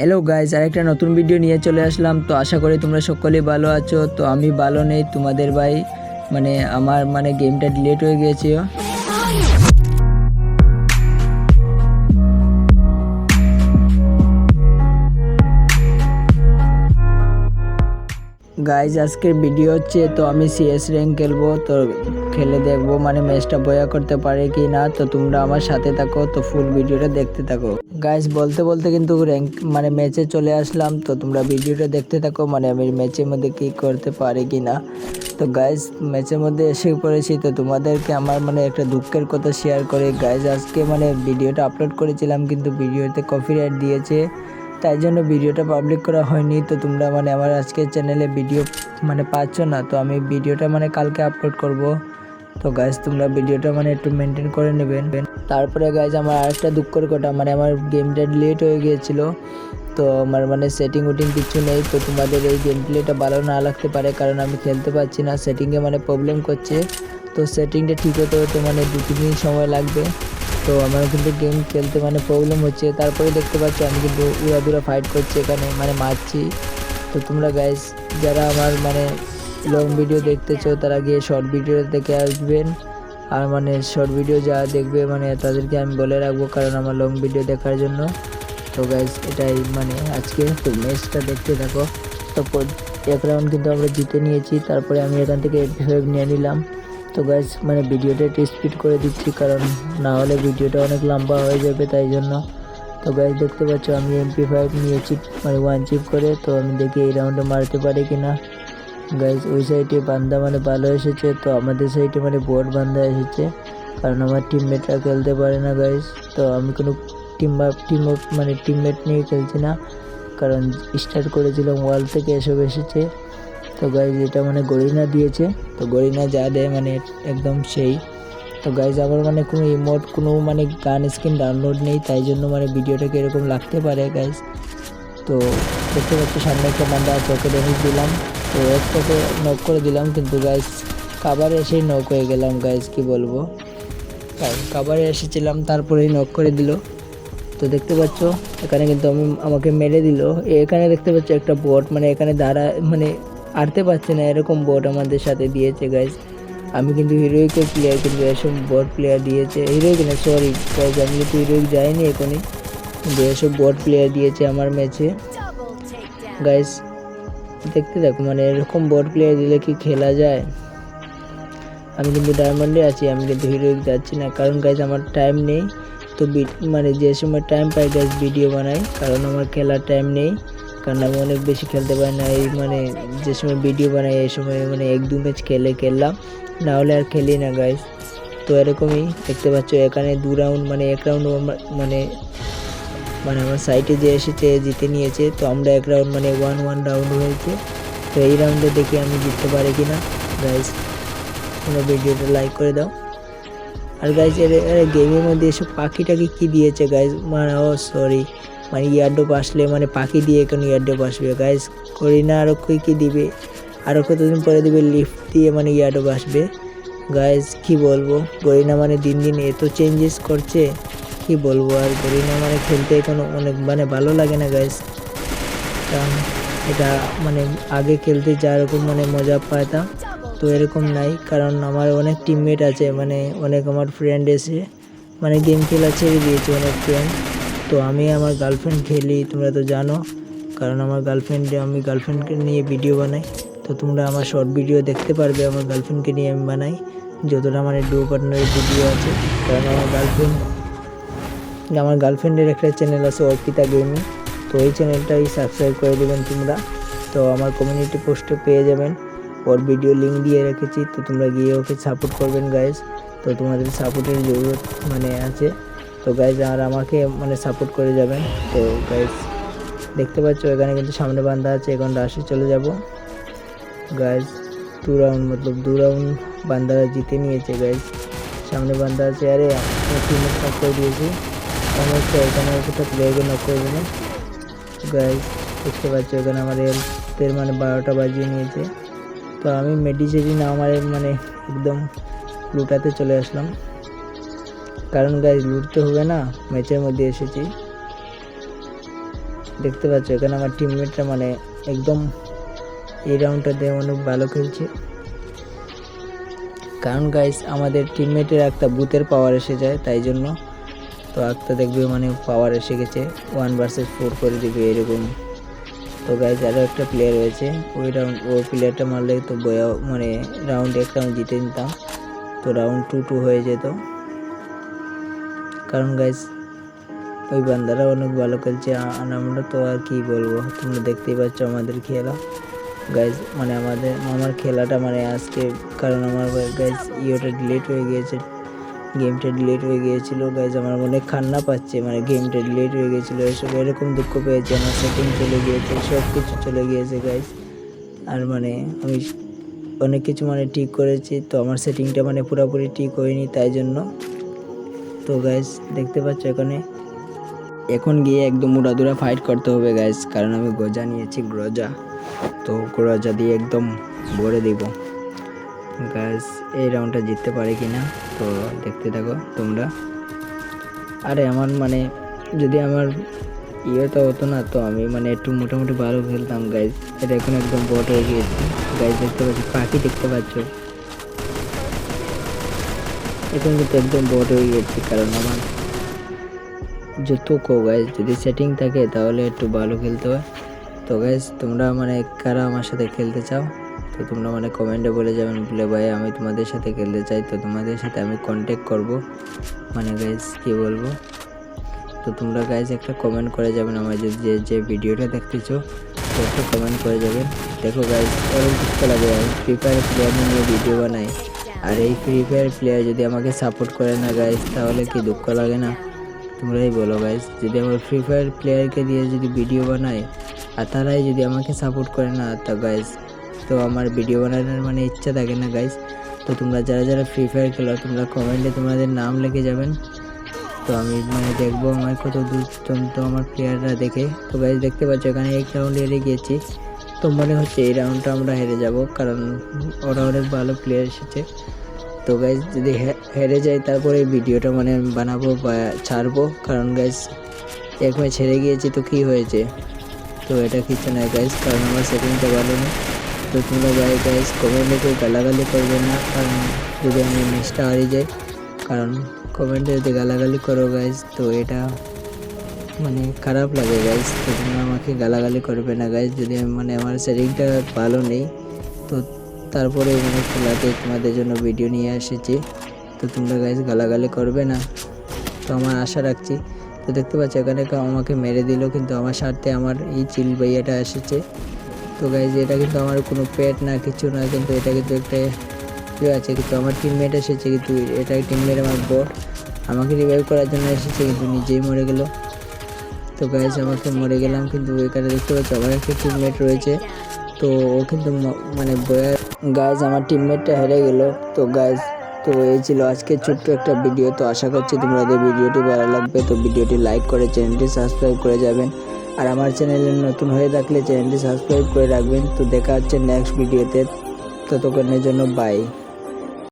Hello guys আরেকটা নতুন video নিয়ে চলে আসলাম। তো আশা করি তোমরা সকলেই ভালো আছো। তো আমি ভালো নেই, তোমাদের ভাই মানে আমার মানে গেমটা ডিলেট হয়ে গিয়েছে। গাইজ আজকের ভিডিও হচ্ছে, তো আমি সিএস র্যাঙ্ক খেলব, তো খেলে দেখব মানে ম্যাচটা বয়া করতে পারে কি না, তো তোমরা আমার সাথে থাকো, তো ফুল ভিডিওটা দেখতে থাকো। গাইজ বলতে বলতে কিন্তু র্যাঙ্ক মানে ম্যাচে চলে আসলাম, তো তোমরা ভিডিওটা দেখতে থাকো মানে আমি ম্যাচের মধ্যে কি করতে পারি কি না। তো গাইজ ম্যাচের মধ্যে এসে পড়েছি, তো তোমাদেরকে আমার মানে একটা দুঃখের কথা শেয়ার করে। গাইজ আজকে মানে ভিডিওটা আপলোড করেছিলাম, কিন্তু ভিডিওতে কপিরাইট দিয়েছে। তাই জন্য ভিডিওটা পাবলিক করা হয়নি। তো তোমরা মানে আমার আজকের চ্যানেলে ভিডিও মানে পাচ্ছ না, তো আমি ভিডিওটা মানে কালকে আপলোড করব। তো গাইজ তোমরা ভিডিওটা মানে একটু মেনটেন করে নেবেন তারপরে গাইজ আমার আরেকটা দুঃখের কথা মানে আমার গেমটা লেট হয়ে গিয়েছিল। তো আমার মানে সেটিং উটিং কিছু নেই, তো তোমাদের এই গেম প্লেটা ভালো না লাগতে পারে, কারণ আমি খেলতে পারছি না সেটিংয়ে মানে প্রবলেম করছে। তো সেটিংটা ঠিক হতে হতে মানে দু তিন দিন সময় লাগবে। তো আমার কিন্তু গেম খেলতে মানে প্রবলেম হচ্ছে। তারপরে দেখতে পাচ্ছ আমি কিন্তু উড়াদুরা ফাইট করছি এখানে মানে মারছি। তো তোমরা গাইস যারা আমার মানে লং ভিডিও দেখতেছো, তারা গিয়ে শর্ট ভিডিও দেখে আসবেন। আর মানে শর্ট ভিডিও যা দেখবে মানে তাদেরকে আমি বলে রাখব কারণ আমার লং ভিডিও দেখার জন্য। তো গাইজ এটাই মানে আজকে। তো ম্যাচটা দেখতে থাকো। তো এক রাউন্ড কিন্তু আমরা জিতে নিয়েছি। তারপরে আমি এখান থেকে এমপি নিয়ে নিলাম। তো গাইজ মানে ভিডিওটা একটু স্পিড করে দিচ্ছি, কারণ না হলে ভিডিওটা অনেক লম্বা হয়ে যাবে, তাই জন্য। তো গাইজ দেখতে পাচ্ছ আমি এমপি ফাইভ নিয়েছি মানে ওয়ান চিপ করে, তো আমি দেখি এই রাউন্ডে মারতে পারি কি না গাইজ ওই সাইডে বান্দা মানে ভালো এসেছে, তো আমাদের সাইডে মানে বোর্ড বান্দা এসেছে, কারণ আমার টিমমেটরা খেলতে পারে না গাইজ তো আমি কোনো টিম টিম মানে টিমমেট নিয়ে খেলছি না, কারণ স্টার্ট করেছিলাম ওয়াল থেকে এসব এসেছে। তো গাইজ এটা মানে গরিনা দিয়েছে। তো গরিনা যা দেয় মানে একদম সেই। তো গাইজ আমার মানে কোনো ইমোট কোনো মানে গান স্ক্রিন ডাউনলোড নেই, তাই জন্য মানে ভিডিওটাকে এরকম লাগতে পারে গাইজ তো দেখতে পাচ্ছি, সামনে একটা আছে, ওকে ড্যামেজ দিলাম। তো একটাকে নক করে দিলাম, কিন্তু গাইজ কাবারে এসেই নক হয়ে গেলাম গাইজ কি বলব? কাবারে এসেছিলাম, তারপরেই নক করে দিল। তো দেখতে পাচ্ছ, এখানে কিন্তু আমি, আমাকে মেরে দিল। এখানে দেখতে পাচ্ছ, একটা বোট মানে এখানে দাঁড়া মানে আড়তে পারছে না, এরকম বোট আমাদের সাথে দিয়েছে গাইজ আমি কিন্তু হিরোইকের প্লেয়ার কিন্তু এসব বোট প্লেয়ার দিয়েছে। হিরোইক না সরি আমি কিন্তু হিরোইক যাইনি এখনই। কিন্তু এসব বোট প্লেয়ার দিয়েছে আমার ম্যাচে গাইজ দেখতে দেখো মানে এরকম বোট প্লেয়ার দিলে কি খেলা যায়? আমি কিন্তু ডায়মন্ডে আছি, আমি কিন্তু হিরোইক যাচ্ছি না। কারণ গাইজ আমার টাইম নেই। তো মানে যে সময় টাইম পাই গাইজ ভিডিও বানাই। কারণ আমার খেলার টাইম নেই। কারণ আমি অনেক বেশি খেলতে পারি না। এই মানে যে সময় ভিডিও বানাই, এই সময় মানে এক দু ম্যাচ খেলে খেললাম। না হলে আর খেলি না গাইজ তো এরকমই দেখতে পাচ্ছ, এখানে দু রাউন্ড মানে এক রাউন্ড মানে মানে আমার সাইটে যে এসেছে, জিতে নিয়েছে, তো আমরা এক রাউন্ড মানে ওয়ান ওয়ান রাউন্ড হয়েছে। তো এই রাউন্ডে দেখি আমি জিততে পারি কি না গাইজ তোমরা ভিডিওটা লাইক করে দাও। আর গাইজ এর গেমের মধ্যে এসব পাখি টাকি কী দিয়েছে গাইজ মানে ও সরি মানে ইয়ারডোপ আসলে মানে পাখি দিয়ে কেন ইয়ারডোপ আসবে। গাইজ করি না আরও কী কী দিবে। আরও কতদিন পরে দিবে লিফট দিয়ে মানে ইয়ারডোপ আসবে। গাইজ কি বলব? গরিনা মানে দিন দিন এত চেঞ্জেস করছে। কি বলব আর? গরিনা মানে খেলতে কোনো অনেক মানে ভালো লাগে না গাইজ কারণ এটা মানে আগে খেলতে যা রকম মানে মজা পাইতাম, তো এরকম নাই। কারণ আমার অনেক টিমমেট আছে মানে অনেক আমার ফ্রেন্ড এসে মানে গেম খেলা ছেড়ে দিয়েছে অনেক ফ্রেন্ড তো আমি আমার গার্লফ্রেন্ড খেলি, তোমরা তো জানো। কারণ আমার গার্লফ্রেন্ডে আমি গার্লফ্রেন্ডকে নিয়ে ভিডিও বানাই। তো তোমরা আমার শর্ট ভিডিও দেখতে পারবে, আমার গার্লফ্রেন্ডকে নিয়ে আমি বানাই। যতটা আমার ডুও পার্টনারের ভিডিও আছে। কারণ আমার গার্লফ্রেন্ড আমার গার্লফ্রেন্ডের একটা চ্যানেল আছে অর্পিতা গেমিং তো ওই চ্যানেলটাই সাবস্ক্রাইব করে দেবেন তোমরা। তো আমার কমিউনিটি পোস্টে পেয়ে যাবেন। ওর ভিডিও লিঙ্ক দিয়ে রেখেছি। তো তোমরা গিয়ে ওকে সাপোর্ট করবেন গাইজ তো তোমাদের সাপোর্টের জরুরত মানে আছে। তো গাইজ আর আমাকে মানে সাপোর্ট করে যাবেন। তো গাইজ দেখতে পাচ্ছ, এখানে কিন্তু সামনে বান্ধা আছে, এখন রাশি চলে যাব। গাইজ টু রাউন্ড মতলব দু রাউন্ড বান্দারা জিতে নিয়েছে গাইজ সামনে বান্ধা আছে, আরে টিমে নক করে দিয়েছি। হচ্ছে এখানে কোথাও প্লেয়ারকে নক করে দেবে। গাইজ দেখতে পাচ্ছ, এখানে আমার হেলথের মানে বারোটা বাজিয়ে নিয়েছে। তো আমি মেডিসিন আমার মানে একদম লুটাতে চলে আসলাম। কারণ গাইজ লুটতে হবে না ম্যাচের মধ্যে এসেছি। দেখতে পাচ্ছ, এখানে আমার টিমমেটরা মানে একদম এই রাউন্ডটা রাউন্ডটাতে অনেক ভালো খেলছে। কারণ গাইস আমাদের টিমমেটের একটা বুথের পাওয়ার এসে যায়, তাই জন্য তো একটা দেখবে মানে পাওয়ার এসে গেছে ওয়ান ভার্সেস ফোর করে দিবে এরকম। তো গাইজ আরও একটা প্লেয়ার রয়েছে, ওই রাউন্ড ওই প্লেয়ারটা মারলে তো বয়া মানে রাউন্ড এক রাউন্ড জিতে নিতাম। তো রাউন্ড টু টু হয়ে যেত। কারণ গাইজ ওই বান্দারা অনেক ভালো খেলছে আর আমরা তো আর কি বলব? তোমরা দেখতেই পাচ্ছ আমাদের খেলা। গাইজ মানে আমাদের, আমার খেলাটা মানে আজকে, কারণ আমার গাইজ ইয়েটা ডিলেট হয়ে গিয়েছে গেমটা ডিলেট হয়ে গিয়েছিল। গাইজ আমার মনে খান্না পাচ্ছে মানে গেমটা ডিলেট হয়ে গিয়েছিল। এসব এরকম দুঃখ পেয়েছে, আমার সেটিং চলে গিয়েছে সব কিছু চলে গিয়েছে গাইজ আর মানে আমি অনেক কিছু মানে ঠিক করেছি, তো আমার সেটিংটা মানে পুরোপুরি ঠিক হয়নি, তাই জন্য তো গাইজ দেখতে পাচ্ছ এখানে? এখন গিয়ে একদম উড়াদুরা ফাইট করতে হবে গাইজ কারণ আমি গজা নিয়েছি গ্রজা তো গ্রজা দিয়ে একদম ভরে দিব। গাইজ এই রাউন্ডটা জিততে পারে কি না তো দেখতে থাকো তোমরা। আরে আমার মানে যদি আমার ইয়েটা হতো না, তো আমি মানে একটু মোটামুটি ভালো খেলতাম গাইজ এটা এখন একদম বট হয়ে গিয়েছে। গাইজ দেখতে পাচ্ছি, পাখি দেখতে পাচ্ছ। এখন কিন্তু একদম বট হয়ে গিয়েছে কারণ আমার যত কো গাইজ যদি সেটিং থাকে তাহলে একটু ভালো খেলতে হয়। তো গাইজ তোমরা মানে কারা আমার সাথে খেলতে চাও? তো তোমরা মানে কমেন্টে বলে যাবেন, বলে ভাই আমি তোমাদের সাথে খেলতে চাই, তো তোমাদের সাথে আমি কন্ট্যাক্ট করব। মানে গাইজ কী বলব? তো তোমরা গাইজ একটা কমেন্ট করে যাবেন আমার যে যে ভিডিওটা দেখতেছো, তো একটা কমেন্ট করে যাবেন। দেখো গাইজ অনেক দুঃখ লাগে, আমি ফ্রি ফায়ার প্লেয়ার নিয়ে ভিডিও বানাই। আর এই ফ্রি ফায়ার প্লেয়ার যদি আমাকে সাপোর্ট করে না গাইজ তাহলে কি দুঃখ লাগে না? তোমরাই বলো গাইজ যদি আমার ফ্রি ফায়ার প্লেয়ারকে দিয়ে যদি ভিডিও বানাই আর তারাই যদি আমাকে সাপোর্ট করে না, তা গাইজ তো আমার ভিডিও বানানোর মানে ইচ্ছা থাকে না গাইজ তো তোমরা যারা যারা ফ্রি ফায়ার খেলো, তোমরা কমেন্টে তোমাদের নাম লিখে যাবেন। তো আমি মানে দেখব আমার কত দূর পর্যন্ত আমার প্লেয়াররা দেখে। তো গাইজ দেখতে পাচ্ছ, এখানে এক রাউন্ড হেরে গিয়েছি। তো মনে হচ্ছে এই রাউন্ডটা আমরা হেরে যাব, কারণ ওরা অনেক ভালো প্লেয়ার এসেছে। তো গাইজ যদি হেরে যাই, তারপরে ভিডিওটা মানে বানাবো বা ছাড়বো। কারণ গাইজ এক ম্যাচ হেরে গিয়েছি, তো কী হয়েছে? তো এটা কিছু নয় গাইজ কারণ আমার সেটিংটা ভালো নেই। তো তোমরা গাই গাইজ কমেন্টে কেউ গালাগালি করবে না, কারণ যদি আমি ম্যাচটা হারিয়ে যাই, কারণ কমেন্টে যদি গালাগালি করো গাইজ তো এটা মানে খারাপ লাগে গাইজ তো আমাকে গালাগালি করবে না গাইজ যদি আমি মানে আমার সেটিংটা ভালো নেই, তো তারপরে মানে খেলাতে তোমাদের জন্য ভিডিও নিয়ে এসেছি। তো তোমরা গাইজ গালাগালি করবে না। তো আমার আশা রাখছি। তো দেখতে পাচ্ছ, এখানে আমাকে মেরে দিল, কিন্তু আমার স্বার্থে আমার এই চিল ভাইয়াটা এসেছে। তো গাইজ এটা কিন্তু আমার কোনো পেট না, কিছু না, কিন্তু এটা কিন্তু একটা ইয়ে আছে। কিন্তু আমার টিমমেট এসেছে, কিন্তু এটা টিমমেট আমার বট আমাকে রিভাইভ করার জন্য এসেছে, কিন্তু নিজেই মরে গেল। তো গাইজ আমাকে মরে গেলাম, কিন্তু এখানে দেখতে পাচ্ছি আমার একটা টিমমেট রয়েছে। তো ও কিন্তু মানে গাইজ আমার টিমমেটটা হেরে গেল। তো গাইজ তো এই ছিল আজকে ছোট্ট একটা ভিডিও তো আশা করছি তোমাদের ভিডিওটি ভালো লাগবে, তো ভিডিওটি লাইক করে চ্যানেলটি সাবস্ক্রাইব করে যাবেন। আর আমার চ্যানেলে নতুন হয়ে থাকলে চ্যানেলটি সাবস্ক্রাইব করে রাখবেন। তো দেখা হচ্ছে নেক্সট ভিডিওতে ততক্ষণের জন্য বাই